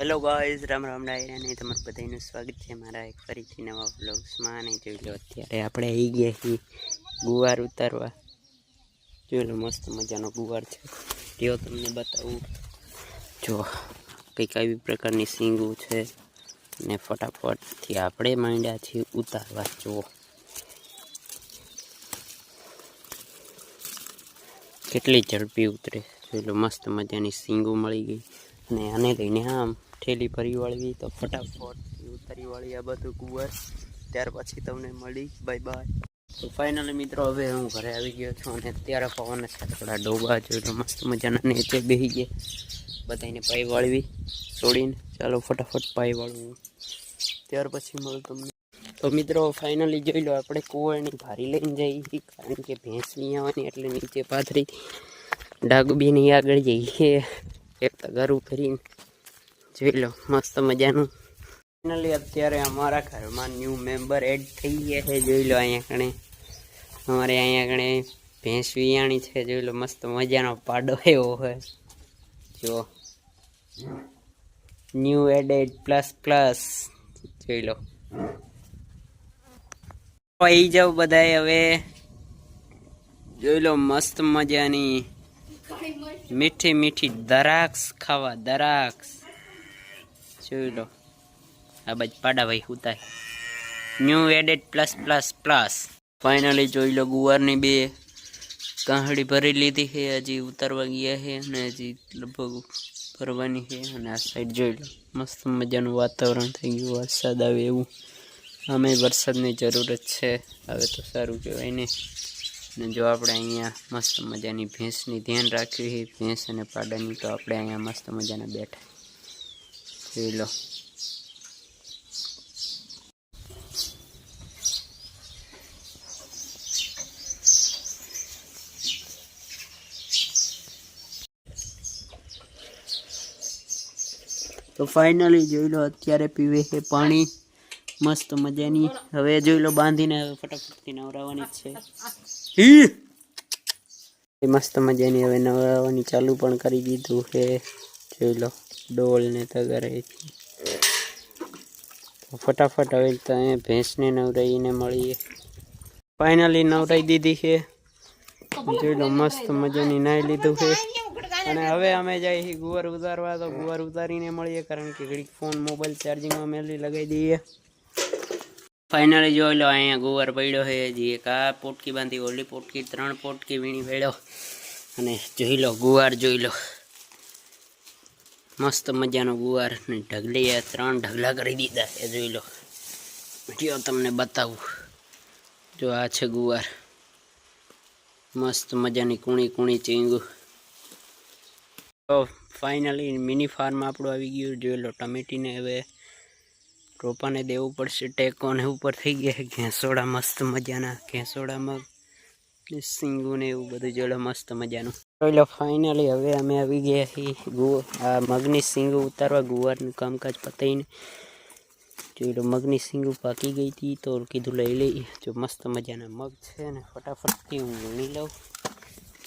Hello guys Ram Ram ડાયરા ને તમારું બધાનું સ્વાગત છે મારા એક ફરીથી નવા વ્લોગ્સમાં અને જોઈ લો અત્યારે આપણે આવી ગયા છીએ ગુવાર ઉતારવા. જોઈ લો મસ્ત મજાનો ગુવાર છે. તેઓ તમને બતાવું. જો, કંઈક આવી પ્રકારની સીંગું છે ને ફટાફટથી આપણે માંડ્યા છીએ ઉતારવા. જુઓ કેટલી ઝડપી ઉતરે. જોઈ લો મસ્ત મજાની સીંગું મળી ગઈ. અને આને લઈને આમ ઠેલી ફરી વાળવી, તો ફટાફટ ઉતરી વાળી આ બધું કુંવર. ત્યાર પછી તમને મળી. બાય બાય તો ફાઇનલી મિત્રો, હવે હું ઘરે આવી ગયો છું અને અત્યારે પવન છે, થોડા ડોબા તો મસ્ત મજાના નીચે બેસી ગયા. બધાને પાઈ વાળવી છોડીને ચાલો ફટાફટ પાઈ વાળવું. ત્યાર પછી મળું તમને. તો મિત્રો ફાઇનલી જોઈ લો, આપણે કુંવરની ભારી લઈને જઈએ કારણ કે ભેંસ નહીં આવવાની, એટલે નીચે પાથરી ડાગબીની આગળ જઈએ. એક ગરું કરીને જોઈ લો, મસ્ત મજાનું. ફાઇનલી અત્યારે અમારા ઘરમાં ન્યૂ મેમ્બર એડ થઈ ગયા છે, જોઈ લો અહીંયા કણે. અમારે અહીંયા કણે ભેંસ વિયાણી છે, જોઈ લો, મસ્ત મજાનો પાડો એવો હોય જો. ન્યૂ એડેડ પ્લસ પ્લસ જોઈ લો. આવી જાઓ બધાય હવે. જોઈ લો, મસ્ત મજાની મીઠી મીઠી દરાક્ષ ખાવા દરાક્ષ જોઈ લો. આ બાજ પાડાભાઈ ઉતાર new added plus plus plus finally જોઈ લો ગુવારની બે કાહડી ભરી લીધી છે. હજી ઉતારવા ગયા છે અને હજી લગભગ ભરવાની છે અને આ સાઈડ જોઈ લો. મસ્ત મજાનું વાતાવરણ થઈ ગયું. વરસાદ આવે એવું. અમે વરસાદની જરૂરત છે. હવે તો સારું કહેવાય ને. ને જો આપણે અહીંયા મસ્ત મજાની ભેંસની ધ્યાન રાખવી છે ભેંસ અને પાડાની, તો આપણે અહીંયા મસ્ત મજાના બેઠા. જોઈ લો. તો ફાઇનલી જોઈ લો, અત્યારે પીવે છે પાણી. મસ્ત મજાની. હવે જોઈ લો બાંધીને હવે ફટાફટથી નવરાવવાની જ છે. મસ્ત મજાની હવે નવરાવવાની ચાલુ પણ કરી દીધું છે. જોઈ લો ડોલ ને તગરે ફટાફટ હવે તો અહીંયા ભેંસને નવરાઈને મળીએ. ફાઇનલી નવરાઈ દીધી છે. જોઈ લો, મસ્ત મજાની નાઈ લીધું છે. અને હવે અમે જઈએ ગુવાર ઉતારવા. તો ગુવાર ઉતારીને મળીએ કારણ કે ઘડીક ફોન, મોબાઈલ ચાર્જિંગમાં મેલી લગાવી દઈએ. ફાઇનલી જોઈ લો, અહીંયા ગુવાર પડ્યો છે. હજી એક આ પોટકી બાંધી, ઓલી પોટકી, ત્રણ પોટકી વીણી પડ્યો. અને જોઈ લો, ગુવાર જોઈ લો. મસ્ત મજાનો ગુવાર. ને ઢગલી આ ત્રણ ઢગલા કરી દીધા એ જોઈ લો. જો તમને બતાવું. જો આ છે ગુવાર. મસ્ત મજાની કૂણી કૂણી ચીંગું. તો ફાઇનલી મિની ફાર્મ આપણું આવી ગયું. જોઈ લો, ટમેટીને હવે રોપાને દેવું પડશે. ટેકો ને ઉપર થઈ ગયા. ઘેંસોડા મસ્ત મજાના. ઘેંસોડામાં સિંગુને એવું બધું જોડે મસ્ત મજાનું. જોઈ લો ફાઇનલી હવે અમે આવી ગયા છીએ ગુ આ મગની સિંગુ ઉતારવા ગુવારનું કામકાજ પતાવીને. જોઈ લો, મગની સિંગુ પાકી ગઈ હતી તો કીધું લઈ લઈ જો મસ્ત મજાના મગ છે ને ફટાફટથી હું વીણી લઉં.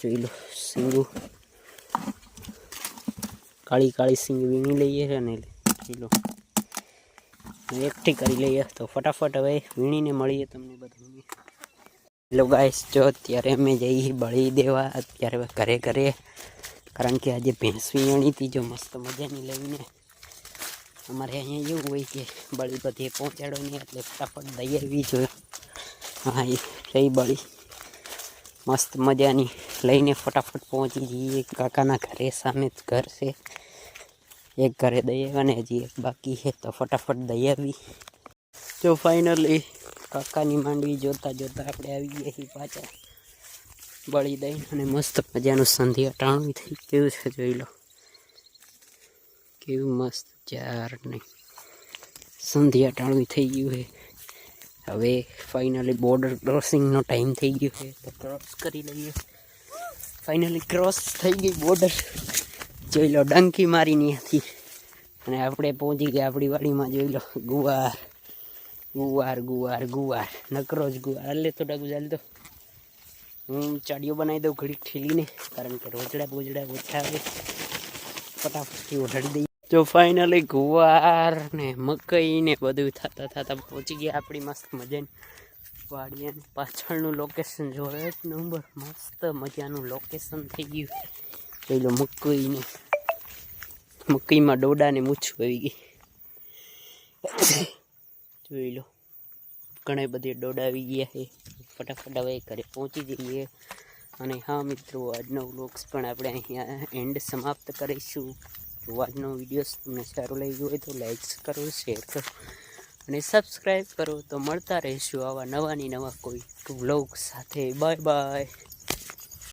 જોઈ લો, સિંગુ. કાળી કાળી સિંગ વીણી લઈએ અને જોઈ લો. એકઠી કરી લઈએ. તો ફટાફટ હવે વીણીને મળીએ તમને બધાને. હેલો ગાઈસ, જો અત્યારે અમે જઈએ બળી દેવા. અત્યારે ઘરે ઘરે. કારણ કે આજે ભેંસ વીણી હતી, જો મસ્ત મજાની લઈને. અમારે અહીંયા એવું હોય કે બળી બધી પહોંચાડવાની, એટલે ફટાફટ દઈ આવી જોઈએ હા, એ રહી બળી. મસ્ત મજાની લઈને ફટાફટ પહોંચી જઈએ. કાકાના ઘરે, સામે જ ઘર છે. એક ઘરે દઈ આવ્યા હજી એક બાકી છે, તો ફટાફટ દઈ આવી. જો ફાઇનલી કાકાની માંડવી જોતા જોતા આપણે આવી ગયા છીએ પાછા. બળી દઈને અને મસ્ત મજાનું સંધિયા અટાણું થઈ ગયું છે, જોઈ લો. કેવું મસ્ત ચાર નહીં સંધિ અટાણું થઈ ગયું છે. હવે ફાઇનલી બોર્ડર ક્રોસિંગનો ટાઈમ થઈ ગયો છે, તો ક્રોસ કરી લઈએ. ફાઇનલી ક્રોસ થઈ ગઈ બોર્ડર જોઈ લો, ડંકી મારી ત્યાંથી અને આપણે પહોંચી ગયા આપણી વાડીમાં, જોઈ લો, ગુવાર ગુવાર ગુવાર ગુવાર, નકરો જ ગુવાર. લે તો ચાલ તો. હું ચાડીઓ બનાવી દઉં ઘડીક ઠીલીને, કારણ કે રોજડા બોજડા ઓછા આવે. ફટાફટથી ઓઢાડી દઈએ. જો ફાઇનલી ગુવાર ને મકઈ ને બધું થતા થતા પહોંચી ગયા આપણી મસ્ત મજાની વાડી પાછળનું લોકેશન જો એક નંબર મસ્ત મજાનું લોકેશન થઈ ગયું. પેલો મકઈ ને મકઈમાં ડોડાને મૂછું આવી ગઈ. જોઈ લો, ઘણા બધી ડોડા આવી ગયા છે. ફટાફટ હવે ઘરે પહોંચી જઈએ. અને હા મિત્રો, આજનો વ્લોગ્સ પણ આપણે અહીંયા એન્ડ સમાપ્ત કરીશું. જો આજનો વીડિયો તમને સારો લાગ્યો હોય તો લાઇક્સ કરો શેર કરો અને સબસ્ક્રાઈબ કરો. તો મળતા રહીશું આવા નવાની નવા કોઈ વ્લોગ સાથે. Bye bye